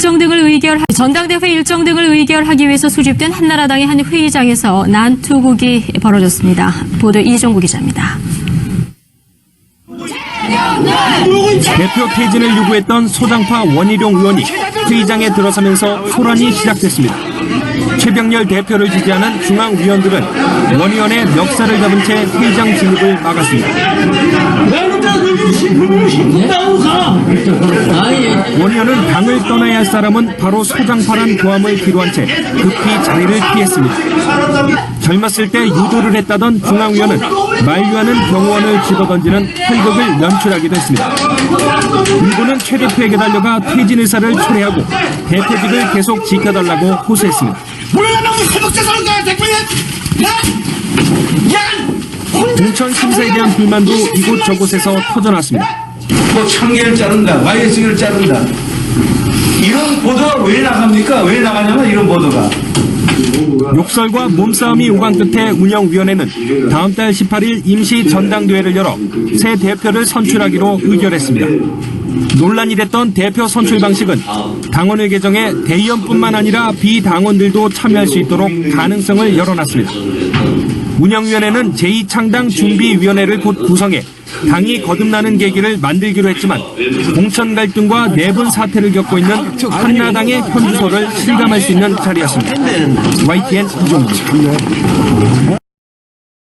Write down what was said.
일정 등을 의결 전당대회 일정 등을 의결하기 위해서 수집된 한나라당의 한 회의장에서 난투극이 벌어졌습니다. 보도 이종구 기자입니다. 대표 퇴진을 요구했던 소장파 원희룡 의원이 회의장에 들어서면서 소란이 시작됐습니다. 최병렬 대표를 지지하는 중앙위원들은 원 의원의 멱살을 잡은 채 회의장 진입을 막았습니다. 원 의원은 당을 떠나야 할 사람은 바로 소장파란 고함을 기로한 채 급히 자리를 피했습니다. 젊었을 때 유도를 했다던 중앙위원은 만류하는 경호원을 집어던지는 활극을 연출하기도 했습니다. 일부는 최 대표에게 달려가 퇴진 의사를 초래하고 대표직을 계속 지켜달라고 호소했습니다. 물러나고 허벅지 사는 거야 대표님! 공천 심사에 대한 불만도 이곳저곳에서 터져났습니다. 뭐 청계를 자른다, YS를 자른다. 이런 보도가 왜 나갑니까? 왜 나가냐면 이런 보도가. 욕설과 몸싸움이 오간 끝에 운영위원회는 다음 달 18일 임시 전당대회를 열어 새 대표를 선출하기로 의결했습니다. 논란이 됐던 대표 선출 방식은 당원을 개정해 대의원뿐만 아니라 비당원들도 참여할 수 있도록 가능성을 열어놨습니다. 운영위원회는 제2창당 준비위원회를 곧 구성해 당이 거듭나는 계기를 만들기로 했지만 공천 갈등과 내분 사태를 겪고 있는 한나당의 현주소를 실감할 수 있는 자리였습니다. YTN 이종입니다.